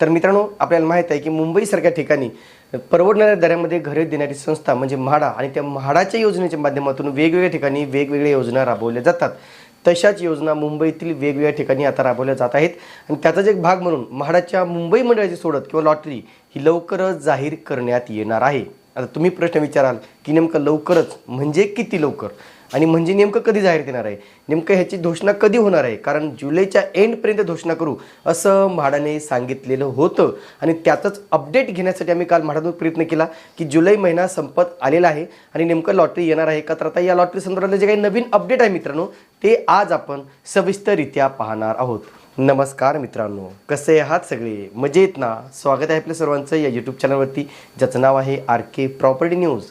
तर मित्रांनो आपल्याला माहीत आहे की मुंबईसारख्या ठिकाणी परवडणाऱ्या दरामध्ये घरे देणारी संस्था म्हणजे म्हाडा आणि त्या म्हाडाच्या योजनेच्या माध्यमातून वेगवेगळ्या ठिकाणी वेगवेगळ्या योजना राबवल्या जातात. तशाच योजना मुंबईतील वेगवेगळ्या ठिकाणी आता राबवल्या जात आहेत. आणि त्याचाच एक भाग म्हणून म्हाडाच्या मुंबई मंडळाची सोडत किंवा लॉटरी ही लवकरच जाहीर करण्यात येणार आहे. आता तुम्ही प्रश्न विचाराल की नेमकं लवकरच म्हणजे किती लवकर? आणि म्हणजे नेमकं कधी जाहीर देणार आहे? नेमकं ह्याची घोषणा कधी होणार आहे? कारण जुलैच्या एंडपर्यंत घोषणा करू असं म्हाडाने सांगितलेलं होतं. आणि त्यातच अपडेट घेण्यासाठी आम्ही काल म्हाडातून प्रयत्न केला की जुलै महिना संपत आलेला आहे आणि नेमकं लॉटरी येणार आहे का? तर आता या लॉटरी संदर्भातले जे काही नवीन अपडेट आहे मित्रांनो ते आज आपण सविस्तररित्या पाहणार आहोत. नमस्कार मित्रांनो कसे आहात सगळे? मजेत ना? स्वागत आहे आपल्या सर्वांचं या यूट्यूब चॅनलवरती ज्याचं नाव आहे आर के प्रॉपर्टी न्यूज.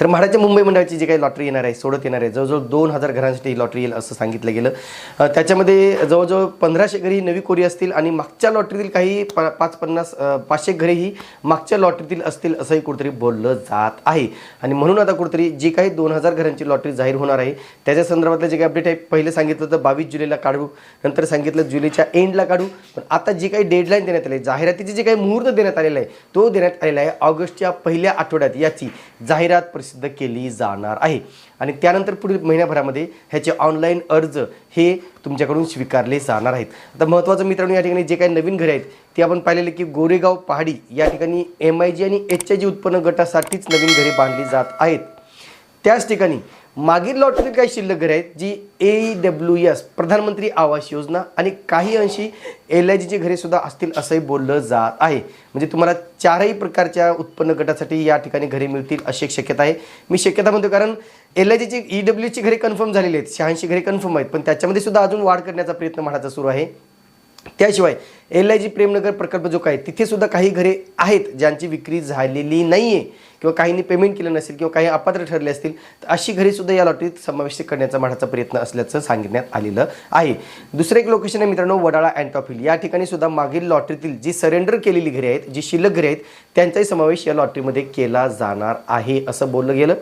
तर म्हाडाच्या मुंबई मंडळाची जी काही लॉटरी येणार आहे सोडत येणार आहे जवळजवळ दोन हजार घरांसाठी ही लॉटरी येईल असं सांगितलं गेलं. त्याच्यामध्ये जवळजवळ पंधराशे घरी नवी कोरी असतील आणि मागच्या लॉटरीतील काही पाच पन्नास पाचशे घरे ही मागच्या लॉटरीतील असतील असंही कुठेतरी बोललं जात आहे. आणि म्हणून आता कुठेतरी जी काही दोन हजार घरांची लॉटरी जाहीर होणार आहे त्याच्या संदर्भातलं जे काही अपडेट आहे पहिले सांगितलं तर बावीस जुलैला काढू नंतर सांगितलं जुलैच्या एंडला काढू. पण आता जी काही डेडलाईन देण्यात आली जाहिरातीचे जे काही मुहूर्त देण्यात आलेला आहे तो देण्यात आलेला आहे ऑगस्टच्या पहिल्या आठवड्यात याची जाहिरात प्रसिद्ध केली जाणार आहे. आणि त्यानंतर पुढील महिन्याभरामध्ये ह्याचे ऑनलाईन अर्ज हे तुमच्याकडून स्वीकारले जाणार आहेत. आता महत्त्वाचं मित्रांनो या ठिकाणी जे काही नवीन घरे आहेत ते आपण पाहिलेले की गोरेगाव पहाडी या ठिकाणी एम आय जी आणि एच आय जी उत्पन्न गटासाठीच नवीन घरे बांधली जात आहेत. त्याच ठिकाणी मागील लॉटरीत काही शिल्लक घरे आहेत जी ए डब्ल्यू एस प्रधानमंत्री आवास योजना आणि काही अंशी एल आय जीची घरे सुद्धा असतील असंही बोललं जात आहे. म्हणजे तुम्हाला चारही प्रकारच्या उत्पन्न गटासाठी या ठिकाणी घरे मिळतील अशी एक शक्यता आहे. मी शक्यता म्हणतो कारण एल आय जीची ई डब्ल्यूची घरे कन्फर्म झालेली आहेत. शहाऐंशी घरे कन्फर्म आहेत. पण त्याच्यामध्ये सुद्धा अजून वाढ करण्याचा प्रयत्न म्हणायचा सुरू आहे. त्याशिवाय एल आय जी प्रेमनगर प्रकल्प जो काय तिथे सुद्धा काही घरे आहेत ज्यांची विक्री झालेली नाही आहे किंवा काहींनी पेमेंट केलं नसेल किंवा काही अपात्र ठरले असतील तर अशी घरीसुद्धा या लॉटरीत समाविष्ट करण्याचा माझा प्रयत्न असल्याचं सांगण्यात आलेलं आहे. दुसरं एक लोकेशन आहे मित्रांनो वडाळा अँटॉफिल या ठिकाणी सुद्धा मागील लॉटरीतील जी सरेंडर केलेली घरे आहेत जी शिल्लक घरे आहेत त्यांचाही समावेश या लॉटरीमध्ये केला जाणार आहे असं बोललं गेलं.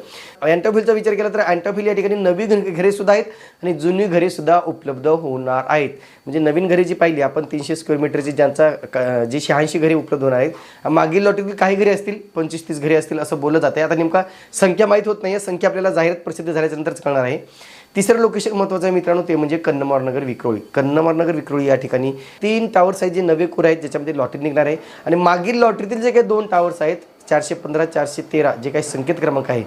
अँटॉफिलचा विचार केला तर अँटॉफिल या ठिकाणी नवी घ- घरे सुद्धा आहेत आणि जुनी घरे सुद्धा उपलब्ध होणार आहेत. म्हणजे नवीन घरे जी पाहिली आपण तीनशे स्क्वेअर मीटरची ज्यांचा क- जी शहाऐंशी घरे उपलब्ध होणार आहेत मागील लॉटरीतील काही घरे असतील पंचवीस तीस घरे असतील असं बोललं जातं आता नेमका संख्या माहीत होत नाही आहे संख्या आपल्याला जाहिरात प्रसिद्ध झाल्याच्यानंतरच कळणार आहे. तिसरं लोकेशन महत्त्वाचं आहे मित्रांनो ते म्हणजे कन्नमारनगर विक्रोळी. कन्नमारनगर विक्रोळी या ठिकाणी तीन टावर्स आहेत जे नवे कोर आहेत ज्याच्यामध्ये लॉटरी निघणार आहे. आणि मागील लॉटरीतील जे काही दोन टावर्स आहेत चारशे पंधरा चारशे तेरा जे काही संकेत क्रमांक आहे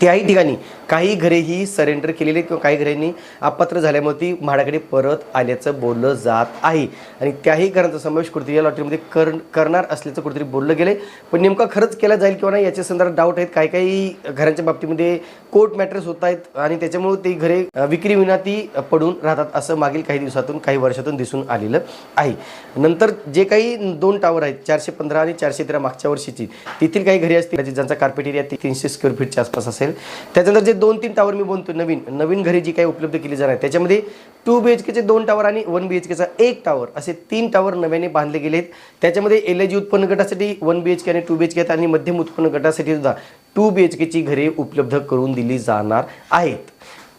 त्याही ठिकाणी काही घरे ही सरेंडर केलेली आहेत किंवा काही घरांनी अपात्र झाल्यामुळे ती म्हाडाकडे परत आल्याचं बोललं जात आहे. आणि त्याही घरांचा समावेश कुठेतरी या लॉटरीमध्ये कर करणार असल्याचं कुठेतरी बोललं गेलं पण नेमका खरंच केला जाईल किंवा नाही याच्या संदर्भात डाऊट आहेत. काही काही घरांच्या बाबतीमध्ये कोर्ट मॅटर्स होत आहेत आणि त्याच्यामुळे ती घरे विक्री विना ती पडून राहतात असं मागील काही दिवसातून काही वर्षातून दिसून आलेलं आहे. नंतर जे काही दोन टावर आहेत चारशे पंधरा आणि चारशे तेरा मागच्या वर्षीची तेथील काही घरी असतील ज्यांचा कार्पेट एरिया तीनशे स्क्वेअर फीटच्या आसपास असेल त्याच्यानंतर जे दोन तीन टावर मी बोलतो नवीन. नवीन घरे जी काही उपलब्ध केली जाणार त्याच्यामध्ये टू बी एच केचे दोन टावर आणि वन बी एच केचा एक टावर असे तीन टावर नव्याने बांधले गेले आहेत. त्याच्यामध्ये एल आय जी उत्पन्न गटासाठी वन बी एच के आणि टू बी एच के आणि मध्यम उत्पन्न गटासाठी सुद्धा टू बी एच केची घरे उपलब्ध करून दिली जाणार आहेत.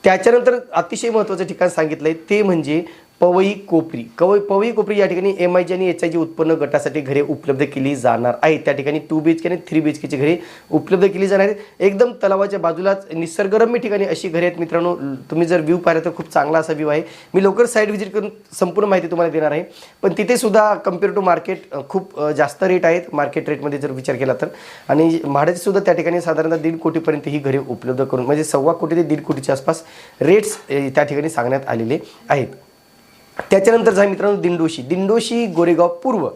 त्याच्यानंतर अतिशय महत्त्वाचं ठिकाण सांगितलं आहे ते म्हणजे पवई कोपरी. कवई पवई कोपरी या ठिकाणी एम आय जी आणि एच आय जी उत्पन्न गटासाठी घरे उपलब्ध केली जाणार आहेत. त्या ठिकाणी टू बी एच के आणि थ्री बी एच केची घरे उपलब्ध केली जाणार आहेत. एकदम तलावाच्या बाजूलाच निसर्गरम्य ठिकाणी अशी घरे आहेत मित्रांनो. तुम्ही जर व्ह्यू पाहिला तर खूप चांगला असा व्ह्यू आहे. मी लवकर साईड व्हिजिट करून संपूर्ण माहिती तुम्हाला देणार आहे. पण तिथे सुद्धा कंपेअर टू मार्केट खूप जास्त रेट आहेत. मार्केट रेटमध्ये जर विचार केला तर. आणि म्हाडाचे सुद्धा त्या ठिकाणी साधारणतः दीड कोटीपर्यंत ही घरे उपलब्ध करून म्हणजे सव्वा कोटी ते दीड कोटीच्या आसपास रेट्स त्या ठिकाणी सांगण्यात आलेले आहेत. त्याच्यानंतर आहे मित्रांनो दिंडोशी. दिंडोशी गोरेगाव पूर्व.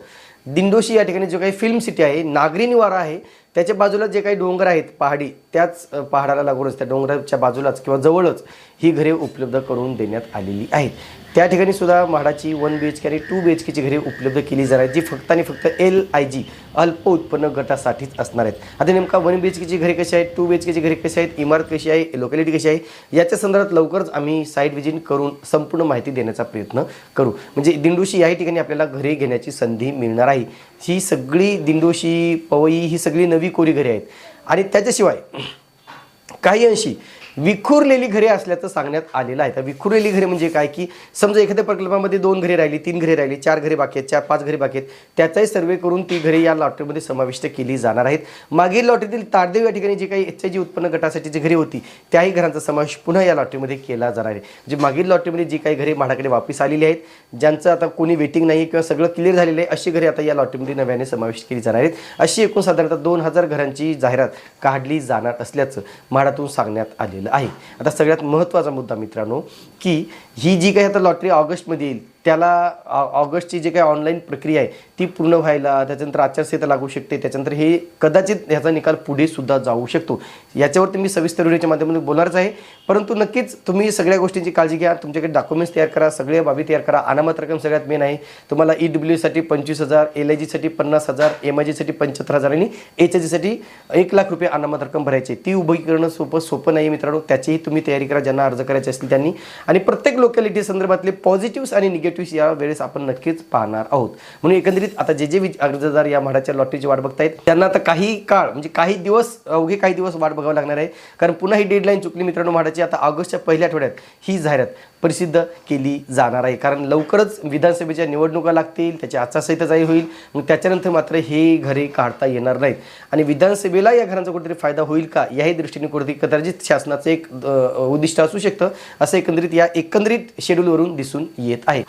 दिंडोशी या ठिकाणी जो काही फिल्म सिटी आहे नागरी निवारा आहे त्याच्या बाजूला जे काही डोंगर आहेत पहाडी त्याच पहाडाला लागूनच त्या डोंगराच्या बाजूलाच किंवा जवळच ही घरे उपलब्ध करून देण्यात आलेली आहेत. त्या ठिकाणी सुद्धा म्हाडाची वन बी एच के आणि टू बी एच केची घरे उपलब्ध केली जाणार आहेत जी फक्त आणि फक्त एल आय जी अल्प उत्पन्न गटासाठीच असणार आहेत. आता नेमका वन बी एच केची घरे कशी आहेत टू बी एच केची घरे कशी आहेत इमारत कशी आहे लोकॅलिटी कशी आहे याच्या संदर्भात लवकरच आम्ही साईट विजिट करून संपूर्ण माहिती देण्याचा प्रयत्न करू. म्हणजे दिंडोशी याही ठिकाणी आपल्याला घरे घेण्याची संधी मिळणार आहे. ही सगळी दिंडोशी पवई ही सगळी नवी कोरी घरे आहेत. आणि त्याच्याशिवाय काही अंशी विखुरलेली घरे असल्याचं सांगण्यात आलेलं आहे. तर विखुरलेली घरे म्हणजे काय? की समजा एखाद्या प्रकल्पामध्ये दोन घरे राहिली तीन घरे राहिली चार घरे बाकी आहेत चार पाच घरे बाकी आहेत त्याचाही सर्वे करून ती घरे या लॉटरीमध्ये समाविष्ट केली जाणार आहेत. मागील लॉटरीतील तारदेव या ठिकाणी जी काही एच आय जी उत्पन्न गटासाठी जी घरे होती त्याही घरांचा समावेश पुन्हा या लॉटरीमध्ये केला जाणार आहे. म्हणजे मागील लॉटरीमध्ये जी काही घरे म्हाडाकडे वापस आलेली आहेत ज्यांचं आता कोणी वेटिंग नाही किंवा सगळं क्लिअर झालेलं आहे अशी घरे आता या लॉटरीमध्ये नव्याने समाविष्ट केली जाणार आहेत. अशी एकूण साधारणतः दोन हजार घरांची जाहिरात काढली जाणार असल्याचं म्हाडातून सांगण्यात आले झालेलं आहे. आता सगळ्यात महत्त्वाचा मुद्दा मित्रांनो की ही जी काही आता लॉटरी ऑगस्टमध्ये येईल त्याला ऑ- ऑगस्टची जी काही ऑनलाईन प्रक्रिया आहे ती पूर्ण व्हायला त्याच्यानंतर आचारसंहिता लागू शकते त्याच्यानंतर हे कदाचित ह्याचा निकाल पुढे सुद्धा जाऊ शकतो. याच्यावरती मी सविस्तर व्हिडिओच्या माध्यमातून बोलणारच आहे. परंतु नक्कीच तुम्ही सगळ्या गोष्टींची काळजी घ्या तुमच्याकडे डॉक्युमेंट्स तयार करा सगळ्या बाबी तयार करा. अनामत रक्कम सगळ्यात मेन आहे. तुम्हाला ई डब्ल्यूसाठी पंचवीस हजार एल आय जीसाठी पन्नास हजार एम आय जीसाठी पंच्याहत्तर हजार आणि एच आय जीसाठी एक लाख रुपये अनामत रक्कम भरायची आहे. ती उभी करणं सोपं सोपं नाही मित्रांनो. त्याचीही तुम्ही तयारी करा. ज्यांना अर्ज करायचे असतील त्यांनी. आणि प्रत्येक लोकॅलिटी संदर्भातले पॉझिटिव्ह आणि निगेटिव्ह या वेळेस आपण नक्कीच पाहणार आहोत. म्हणून एकंदरीत आता जे जे अर्जदार या म्हाडाच्या लॉटरीची वाट बघतायत त्यांना आता काही काळ म्हणजे काही दिवस अवघे काही दिवस वाट बघावं लागणार आहे. कारण पुन्हा ही डेडलाईन चुकली मित्रांनो म्हाडाची आता ऑगस्टच्या पहिल्या आठवड्यात ही जाहिरात प्रसिद्ध केली जाणार आहे. कारण लवकरच विधानसभेच्या निवडणुका लागतील त्याची आचारसंहिता जाहीर होईल मग त्याच्यानंतर मात्र हे घरे काढता येणार नाहीत. आणि विधानसभेला या घरांचा कुठेतरी फायदा होईल का याही दृष्टीने कुठेतरी कदाचित शासनाचं एक उद्दिष्ट असू शकतं असं एकंदरीत या एकंदरीत शेड्यूलवरून दिसून येत आहे.